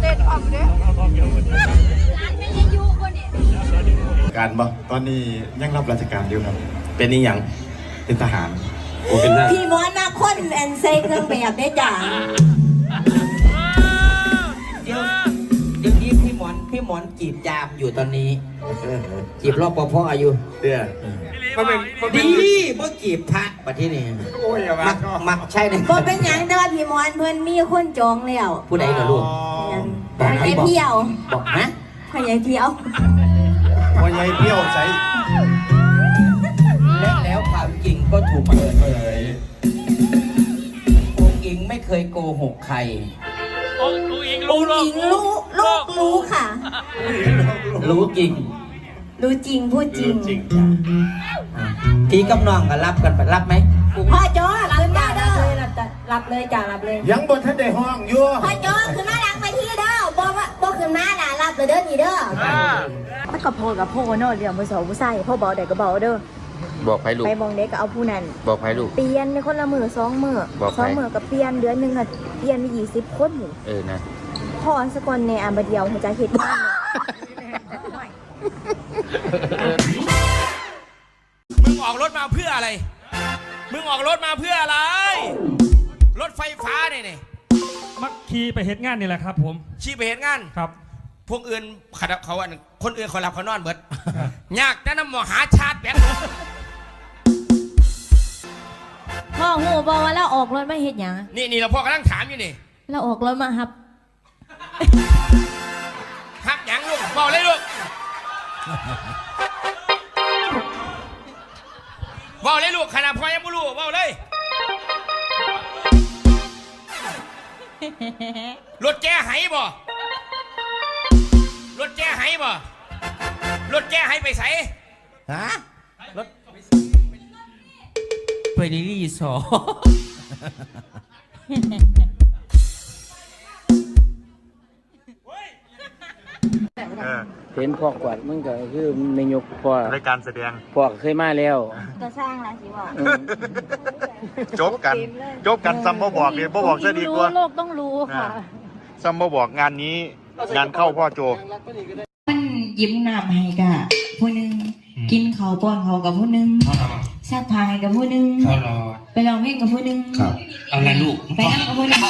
เต้นออกเด้อการบ่ตอนนี้ยังรับราชการอยู่ครับ เป็นนี่ยังเป็นทหารโอ้เป็นหน้าพี่มอนมาคนแอนใส่เครื่องแบบได้จ้ะเดี๋ยวเดี๋ยวนี้พี่หมอนพี่หมอนจีบจามอยู่ตอนนี้ จีบรอบปภอายุเตี้ยมันเป็นมันเป็นดีเมื่อจีบพระ ประเทศนี้โอ้ยอย่ามัมากมักใช่ไหมบ่เป็นหยังแต่ว่าพี่มอนเพิ่นมีคนจองแล้วผู้ใดเหรอลูกพยายเที่ยวบอกนะพยายเที่ยวพอใหญ่เที่ยวใส่และแล้วความจริงก็ถูกเปิดเผยองค์อิงไม่เคยโกหกใคร องค์หญิงรู้ลูกรู้ค่ะ รู้จริง รู้จริงพูดจริงจริง พี่กับน้องก็รับกันไปรับไหมพ่อโจ้รับจ้าเด้อรับเลยจ้ารับเลยยังบนท่านได้ห้องอยู่พ่อโจ้ขึ้นมาดังไปที่เด้อบ่ว่าบ่ขึ้นมาน่ะรับเลยเด้อนี่เด้อมันก็โพดกับโพดเนาะเรื่องผู้สาวผู้ใส่พ่อบอกเด็กก็บอกเด้อบอกให้ลูกไปมองเด็กก็เอาผู้นั้น บอกให้ลูกเปลี่ยนในคนละมือสองมือบอกสองใครมือกับเปลี่ยนเดือนหนึ่งอะเปลี่ยนไปยี่สิบคนหนึ่งเออนะพ่อสกอนในอันบเดียวหัวใจเห็ดบ้านเลย มึงออกรถมาเพื่ออะไร มึงออกรถมาเพื่ออะไร รถไฟฟ้าเนี่ยนี่มักขี่ไปเฮ็ดงานนี่แหละครับ ผมชี้ไปเห็นงาน ครับ พวกอื่นเขาเขาอันคนอื่นเขาหลับเขานอนเบิด ยากแต่น้ำหมอหาชาติแบตพ่อหูบอกว่าเราออกรถไม่เห็ดหยังนี่นี่เราพ่อกำลังถามอยู่นี่เราออกรถมาครับฮักหยังลูกบอกเลยลูก บอกเลยลูกขนาดพ่อยังไม่รู้บอกเลย รถแกไหบ่ รถแกไหบ่ รถแกไหไปใส่ฮะรถไปรีสอ เห็นพ่อกวาดมันก็คือไม่ยกพ่อรายการแสดงพ่อเคยมาแล้วก็สร้างละสิบอกเออจบกันจบกันซ้ำบ่บอกเลยบ่บอกซะดีกว่าโลกต้องรู้ค่ะซ้ำบ่บอกงานนี้ งานเข้าพ่อโจมันยิ้มน้ำให้กะผู้หนึ่งกินเขาวป้อนเขาวกับผู้หนึ่งซักผ้าให้กับผู้หนึ่งไปร้องเพลงกับผู้หนึ่งเอาละลูกไปนั่งกับผู้หนึ่ง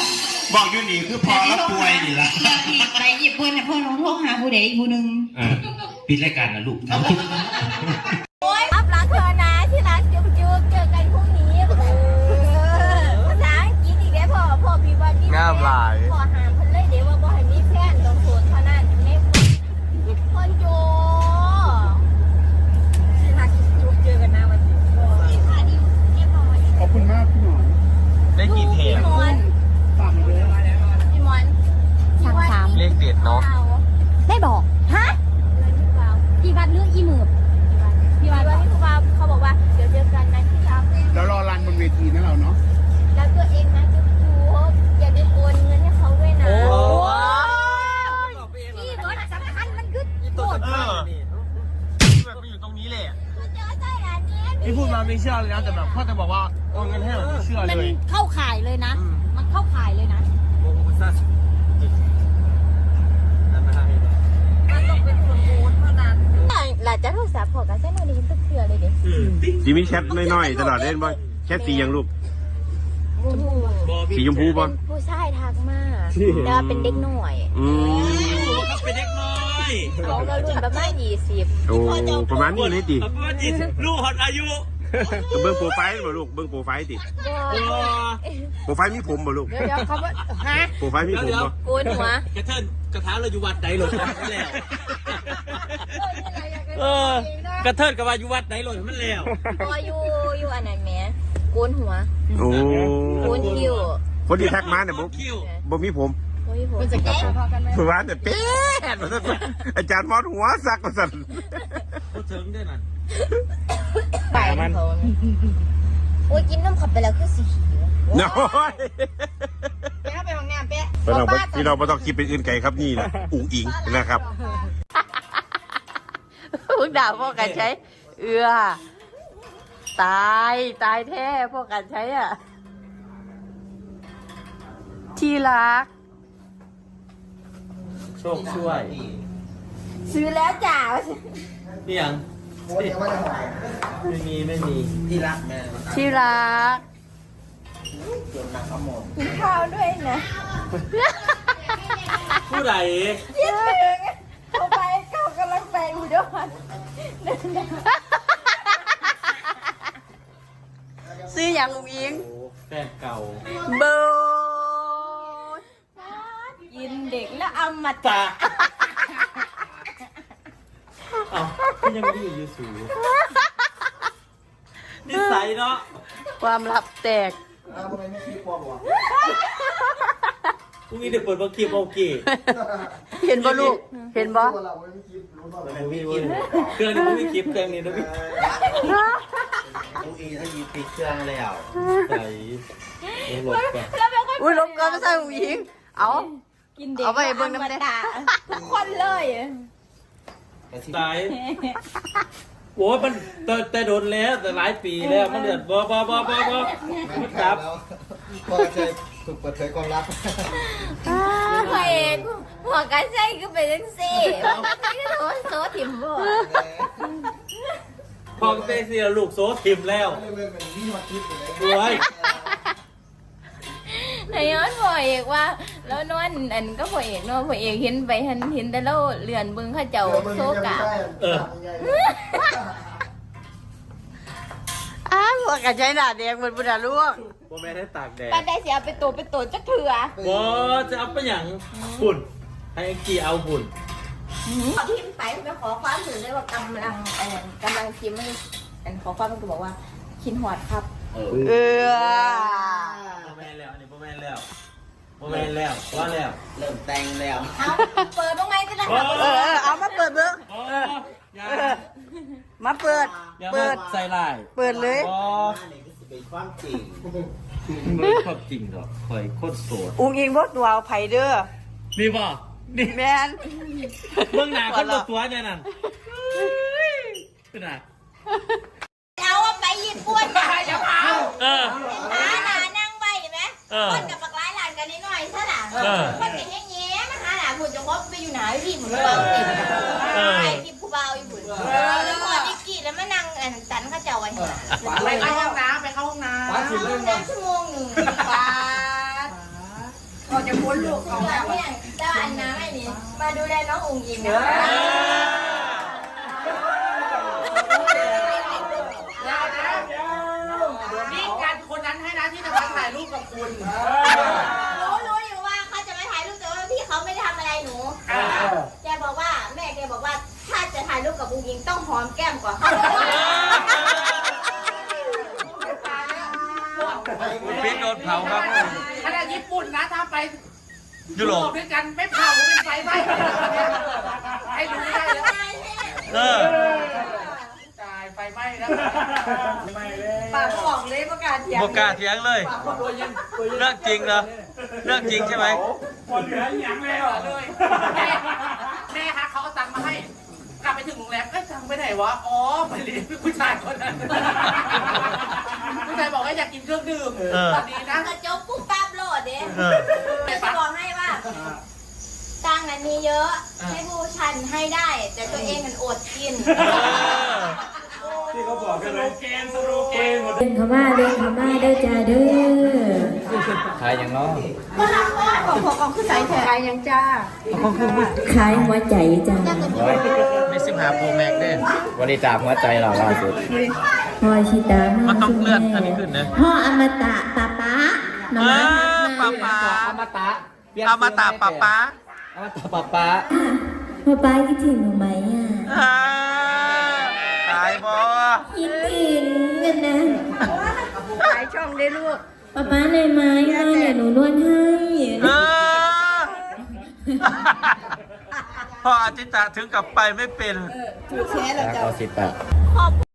บอกอยู่นี่คือพอแล้วป่วยนี่ละไปหยิบเพื่อนน่ะเพื่อนลงโทรหาผู้ใดอีกผู้หนึ่งปิดรายการนะลูก อัพรักเธอนะที่รักจุ๊บจุ๊บเจอกันพรุ่งนี้ภาษาอังกฤษอีกแล้วพ่อพ่อพี่วันนี้ งามหลาย พ่อหามเพิ่นเลยเดี๋ยวว่าบ่ให้มีแฟนต้องโสดเท่านั้นเฮ้พ่อโจที่รักจุ๊บเจอกันนะวันนี้ ขอบคุณมากพี่หมอ ได้กี่เทป พี่มอนพี่มอนสั่งสาม เลขเด็ดเนาะ ไม่บอก ฮะพี่วัดเรื่องอีหมือบพี่วัดพี่ครูบาเขาบอกว่า เดี๋ยวเจอกันนะที่เช้า แล้วรอรันบนเวทีนะเราเนาะ แล้วตัวเองนะจุ๊บจุ๊บอย่าไปโอนเงินให้เขาด้วยนะพี่รถสำคัญมันคือโคตร เออแบบมันอยู่ตรงนี้แหละ เจอใจร้านนี้ พี่พูดมาไม่เชื่อเลยนะแต่แบบพ่อจะบอกว่าโอนเงินให้เราไม่เชื่อมันเลย เข้าข่ายเลยนะมันเข้าข่ายเลยนะมันต้องเป็นคนโอนเท่านั้นหลังจากโทรศัพท์พอกันใช้มือนี้ตึกเสือเลยเด็กสีมีแชทน้อยๆตลอดเล่นบ่แชทสีหยังลูก สีชมพูป่ะผู้ชายทักมาแต่ว่าเป็นเด็กหน่อยอืมเป็นเด็กน้อยเขาก็รุ่นประมาณยี่สิบโอ้ประมาณนี้เลยติประมาณยี่สิบลูกหอดอายุก็ เบิ่งโปรไฟล์บ่ลูกเบิ่งโปรไฟล์ติโปรไฟล์มีผมบ่ลูกเดี๋ยวเดี๋ยวเขาว่าฮะโปรไฟล์มีผมบ่โกนหัวกระเทินกระท้าเราอยู่วัดไหนหลดมันแล้วเออกระเทินกับว่าอยู่วัดไหนหลดมันแล้วพออยู่อยู่อันนั้นแหม่โกนหัวโอ้โกนคิ้วคนที่แท็กมาเนี่ยบ่คิวบ่มีผมโอ้ยผมจะแก้เมื่อวานเนี่ยเป๊ะว่าซั่นอาจารย์มอดหัวซักว่าซั่นพูดถึงด้วยนั่นไป มันโอ้ยกินนมขับไปแล้วคือสีหิวน้อยไปเข้าไปห้องน้ำเป๊ะพี่น้องบ่พี่น้องบ่ต้องคิดเป็นอื่นไกลครับนี่แหละอุ๋งอิงนะครับพวกด่าพ่อกันใช้ เอือตายตายแท้พวกกันใช้อะ ที่รัก โชคช่วย ซื้อแล้วจ้านี่ยัง ไม่มีไม่มีที่รักแม่ที่รักกินข้าวด้วยนะผู้ใดคิดถึงเขาไปเขากำลังไปอุดรเดินทางซื้ออย่างอุ้งอิงแฟนเก่าเบอร์กินเด็กแล้วเอามาตาเอ้า ก็ยังดีอยู่สูนิสัยเนาะความลับแตกพรุ่งนี้เดี๋ยวเปิดบังคีบโอเคเห็นบ่ลูก เห็นบ่เครื่องนี้มันไม่คลิปเครื่องนี้นะพี่ลูกอีถ้ายีปิดเครื่องแล้วใส่ลบก่อนแล้วเป็นคนอุ้ยลบก็ไม่ใช่อุ้งอิงเอากินเด็กเอาไปเบิ่งน้ำแดงแล้วอมตะทุกคนเลย ตายโอ้ยมันแต่แต่โดนแล้วแต่หลายปีแล้วมันเดือดบ่บ่บ่บ่บ่มันจับ พ่อเคยถูกเปิดเผยความลับพระเอกหัวกันใช่ก็เป็นจังซี่นี่ก็โดนโซถิ่มบ่พอเตเสียลูกโซทิมแล้วด้วย นายย้อนพ่อเอกว่า แล้วนอนอันก็พ่อเอกเนาะพ่อเอกเห็นไปเห็นเห็นแต่เราเลื่อนเบิ่งเขาเจ้าโซกะเออ อ้าวพวกกันใช้หน้าแดงเหมือนบุญลูกบ่แม่ได้ตากแดดป้าได้เสียไปโตไปโตจักเถื่อบ่จะเอาไปหยังหุ่นให้ไอ้กี่เอาหุ่นขอพิมพ์ไปไปขอความถึงได้ว่ากำลังอันนั้นกำลังพิมพ์ให้อันขอความมันก็บอกว่าคินหอดครับ เออเออบ่ แม่นแล้วอันนี้บ่แม่นแล้วบ่แม่นแล้วว่าแล้วเริ่มแต่งแล้วเอาเปิดตรงไหนก็ได้โอ้เออเออเอามาเปิดเบิ้งโอ้อย่าเออมาเปิด อย่าเปิมาด ใส่ลายเปิดเลย บ่นี่ก็จะเป็นความจริงไม่ชอบจริงหรอกคอยโคตรโสดอุ้งอิงบดตัวเอาไผเด้อ นี่บ่นี่แมนเบื้องหน้าคนตัวตัวเนี่ยนั่นเป็นไงเอาว่าไปญี่ปุ่นนะเดี๋ยวเอาเออหาหนานั่งไว้ไหม เออ คนกับปากร้ายหลานกันนิดหน่อยซะน่ะเออคนเป็นแง่แง่นะคะหลานผุนจะคบไปอยู่ไหนพี่เหมือนเบาติดเออ ไอ้ที่ผู้เบาอยู่ผุนแล้วพอดิกี้แล้วมานั่งอันตันเขาเจ้าไว้หาไปเข้าห้องน้ำไปเข้าห้องน้ำห้องน้ำชั่วโมงหนึ่งปาดเราจะพ้นลูกเขาเดี๋แล้ยววเนี่ยเจ้าอันน้ำไอ้นี่มาดูแลน้องอุ๋งอิงนะ นี่การคนนั้นให้นะที่จะ มาถ่ายรูปกับคุณรู้รู้อยู่ว่าเขาจะมาถ่ายรูปแต่ว่าพี่เขาไม่ได้ทำอะไรหนูแกบอกว่าแม่แกบอกว่าถ้าจะถ่ายรูปกับอุ๋งอิงต้องหอมแก้มก่อนเขาบอกว่าคุณปิ๊กโดนเผาครับขณะญี่ปุ่นนะถ้าไปยุโรปด้วยกันไม่เผาเป็นไฟไหม้ให้ดูได้แล้วเออ ตายไฟไหม้แล้วปากบอกเลยประกาศเสียงโอกล้าเถียงเลยเรื่องจริงเหรอ เรื่องจริงใช่ไหมเลย แม่แม่คะเขาเอาตังค์มาให้ กลับไปถึงโรงแรมก็ตังค์ไปไหนวะ อ๋อไปเลี้ยงผู้ชายคนนั้น ผู้ชายบอกว่าอยากกินเครื่องดื่มเออ ตอนนี้นะกระจกปุ๊บปั๊บโหลดเด้เออจะบอกให้ว่าตังค์นั้นมีเยอะ ให้ผู้ชันให้ได้ แต่ตัวเองมันอดกิน ที่เขาบอกกันเลยเลเกนเดินเข้ามาเดินเข้ามาเด้อจ้าเด้อขายอย่างน้องก็รักว่าของของของคือใส่แถมยังจ้าขายหัวใจจ้าไม่สิบหาโปรแม็กเด้บริจาคหัวใจเราล่าสุดพอชิตามันต้องเลื่อนอันนี้ขึ้นนะพ่ออมตะป้าป้าน้องป้าป้าอมตะอมตะป้าป้าอมตะป้าป้าพ่อป้าคิดถึงหนูไหมอะ บ่คิดถึงกันนะขายช่องได้ลูกป้าป้าในไม้มาเดี๋ยวหนูนวดให้เออพ่ออาทิตย์ถึงกับไปไม่เป็นแล้วเอาสิบแปดขอบ